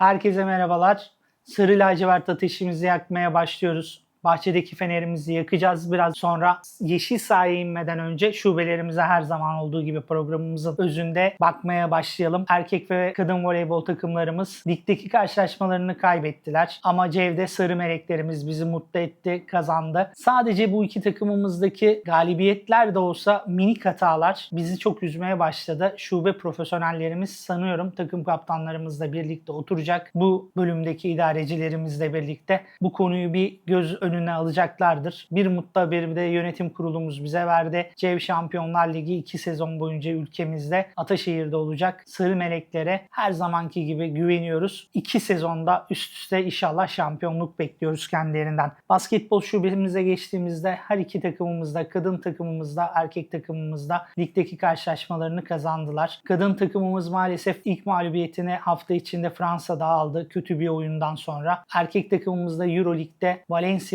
Herkese merhabalar. Sarı lacivert ateşimizi yakmaya başlıyoruz. Bahçedeki fenerimizi yakacağız biraz sonra. Yeşil sahaya inmeden önce şubelerimize her zaman olduğu gibi programımızın özünde bakmaya başlayalım. Erkek ve kadın voleybol takımlarımız ligdeki karşılaşmalarını kaybettiler. Ama Cevde Sarı Meleklerimiz bizi mutlu etti, kazandı. Sadece bu iki takımımızdaki galibiyetler de olsa minik hatalar bizi çok üzmeye başladı. Şube profesyonellerimiz sanıyorum takım kaptanlarımızla birlikte oturacak. Bu bölümdeki idarecilerimizle birlikte bu konuyu bir göz önüne alacaklardır. Bir mutlu haberi de yönetim kurulumuz bize verdi. CEV Şampiyonlar Ligi 2 sezon boyunca ülkemizde Ataşehir'de olacak. Sarı Meleklere her zamanki gibi güveniyoruz. 2 sezonda üst üste inşallah şampiyonluk bekliyoruz kendilerinden. Basketbol şubemize geçtiğimizde her iki takımımızda, kadın takımımızda, erkek takımımızda ligdeki karşılaşmalarını kazandılar. Kadın takımımız maalesef ilk mağlubiyetini hafta içinde Fransa'da aldı kötü bir oyundan sonra. Erkek takımımız da Euroleague'de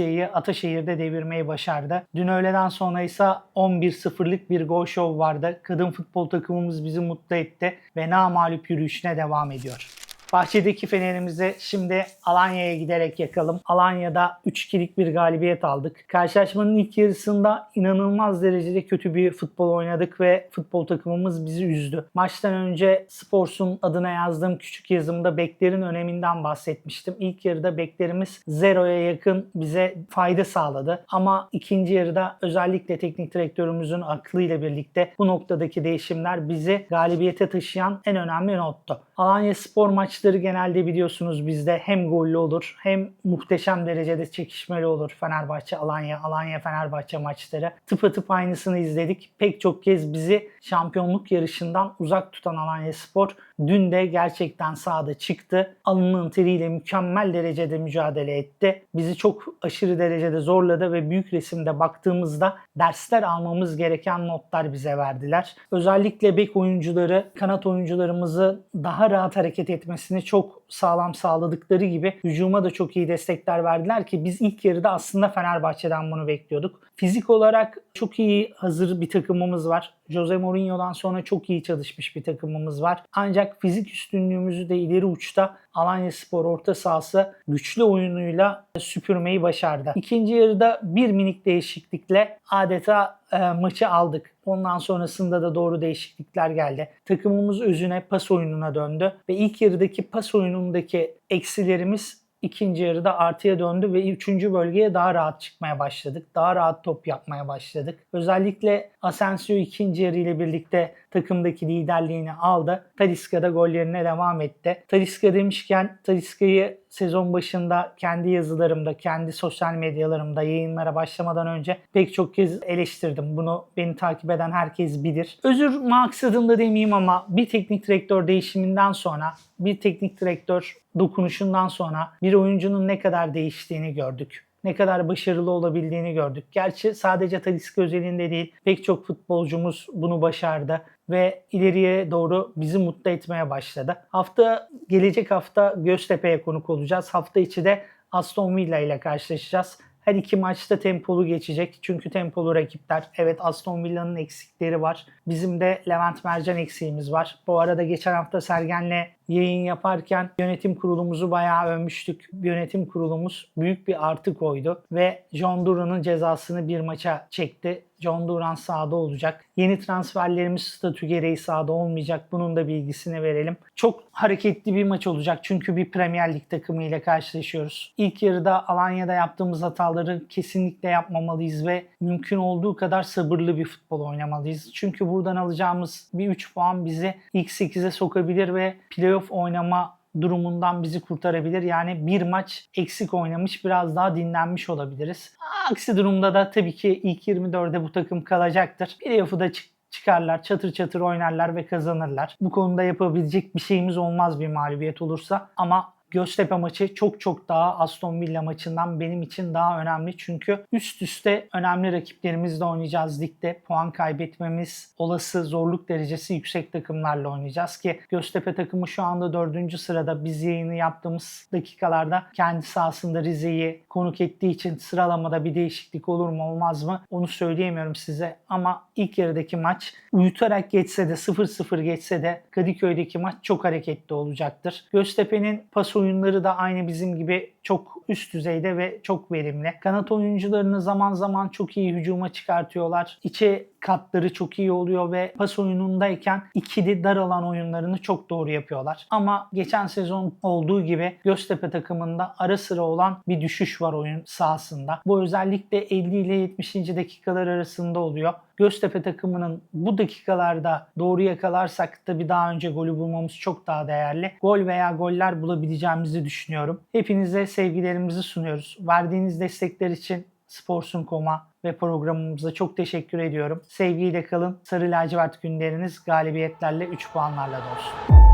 Valencia'yı Ataşehir'de devirmeyi başardı. Dün öğleden sonra ise 11-0'lık bir gol show vardı. Kadın futbol takımımız bizi mutlu etti ve namalup yürüyüşüne devam ediyor. Bahçedeki fenerimizi şimdi Alanya'ya giderek yakalım. Alanya'da 3-2'lik bir galibiyet aldık. Karşılaşmanın ilk yarısında inanılmaz derecede kötü bir futbol oynadık ve futbol takımımız bizi üzdü. Maçtan önce Spors'un adına yazdığım küçük yazımda beklerin öneminden bahsetmiştim. İlk yarıda beklerimiz zeroya yakın bize fayda sağladı. Ama ikinci yarıda özellikle teknik direktörümüzün aklıyla birlikte bu noktadaki değişimler bizi galibiyete taşıyan en önemli nottu. Alanya Spor maçları genelde biliyorsunuz bizde hem gollü olur hem muhteşem derecede çekişmeli olur Fenerbahçe Alanya, Alanya Fenerbahçe maçları. Tıpatıp aynısını izledik. Pek çok kez bizi şampiyonluk yarışından uzak tutan Alanya Spor dün de gerçekten sahada çıktı. Alnının teriyle mükemmel derecede mücadele etti. Bizi çok aşırı derecede zorladı ve büyük resimde baktığımızda dersler almamız gereken notlar bize verdiler. Özellikle bek oyuncuları, kanat oyuncularımızı daha rahat hareket etmesini çok sağlam sağladıkları gibi hücuma da çok iyi destekler verdiler ki biz ilk yarıda aslında Fenerbahçe'den bunu bekliyorduk. Fizik olarak çok iyi hazır bir takımımız var. Jose Mourinho'dan sonra çok iyi çalışmış bir takımımız var. Ancak fizik üstünlüğümüzü de ileri uçta Alanya Spor orta sahası güçlü oyunuyla süpürmeyi başardı. İkinci yarıda bir minik değişiklikle adeta e, maçı aldık. Ondan sonrasında da doğru değişiklikler geldi. Takımımız özüne pas oyununa döndü ve ilk yarıdaki pas oyunundaki eksilerimiz ikinci yarıda artıya döndü ve üçüncü bölgeye daha rahat çıkmaya başladık. Daha rahat top yapmaya başladık. Özellikle Asensio ikinci yarı ile birlikte takımdaki liderliğini aldı. Taliska da gollerine devam etti. Taliska demişken Taliska'yı sezon başında kendi yazılarımda, kendi sosyal medyalarımda yayınlara başlamadan önce pek çok kez eleştirdim. Bunu beni takip eden herkes bilir. Özür maksadında demeyeyim ama bir teknik direktör değişiminden sonra, bir teknik direktör dokunuşundan sonra bir oyuncunun ne kadar değiştiğini gördük ne kadar başarılı olabildiğini gördük. Gerçi sadece Taliska özelinde değil pek çok futbolcumuz bunu başardı ve ileriye doğru bizi mutlu etmeye başladı. Hafta gelecek hafta Göztepe'ye konuk olacağız. Hafta içi de Aston Villa ile karşılaşacağız. Her iki maçta tempolu geçecek. Çünkü tempolu rakipler. Evet Aston Villa'nın eksikleri var. Bizim de Levent Mercan eksiğimiz var. Bu arada geçen hafta Sergen'le yayın yaparken yönetim kurulumuzu bayağı övmüştük. Yönetim kurulumuz büyük bir artı koydu ve John Duran'ın cezasını bir maça çekti. John Duran sahada olacak. Yeni transferlerimiz statü gereği sahada olmayacak. Bunun da bilgisini verelim. Çok hareketli bir maç olacak çünkü bir Premier Lig takımı ile karşılaşıyoruz. İlk yarıda Alanya'da yaptığımız hataları kesinlikle yapmamalıyız ve mümkün olduğu kadar sabırlı bir futbol oynamalıyız. Çünkü buradan alacağımız bir 3 puan bizi ilk 8'e sokabilir ve playoff oynama durumundan bizi kurtarabilir. Yani bir maç eksik oynamış biraz daha dinlenmiş olabiliriz. Aksi durumda da tabii ki ilk 24'e bu takım kalacaktır. Playoff'u da çık çıkarlar, çatır çatır oynarlar ve kazanırlar. Bu konuda yapabilecek bir şeyimiz olmaz bir mağlubiyet olursa ama Göztepe maçı çok çok daha Aston Villa maçından benim için daha önemli. Çünkü üst üste önemli rakiplerimizle oynayacağız ligde. Puan kaybetmemiz olası zorluk derecesi yüksek takımlarla oynayacağız ki Göztepe takımı şu anda 4. sırada biz yayını yaptığımız dakikalarda kendi sahasında Rize'yi konuk ettiği için sıralamada bir değişiklik olur mu olmaz mı onu söyleyemiyorum size ama ilk yarıdaki maç uyutarak geçse de 0-0 geçse de Kadıköy'deki maç çok hareketli olacaktır. Göztepe'nin pas oyunları da aynı bizim gibi çok üst düzeyde ve çok verimli. Kanat oyuncularını zaman zaman çok iyi hücuma çıkartıyorlar. İçe katları çok iyi oluyor ve pas oyunundayken ikili dar alan oyunlarını çok doğru yapıyorlar. Ama geçen sezon olduğu gibi Göztepe takımında ara sıra olan bir düşüş var oyun sahasında. Bu özellikle 50 ile 70. dakikalar arasında oluyor. Göztepe takımının bu dakikalarda doğru yakalarsak tabii daha önce golü bulmamız çok daha değerli. Gol veya goller bulabileceğimizi düşünüyorum. Hepinize sevgilerimizi sunuyoruz. Verdiğiniz destekler için Sporsun.com'a ve programımıza çok teşekkür ediyorum. Sevgiyle kalın. Sarı lacivert günleriniz galibiyetlerle 3 puanlarla da olsun.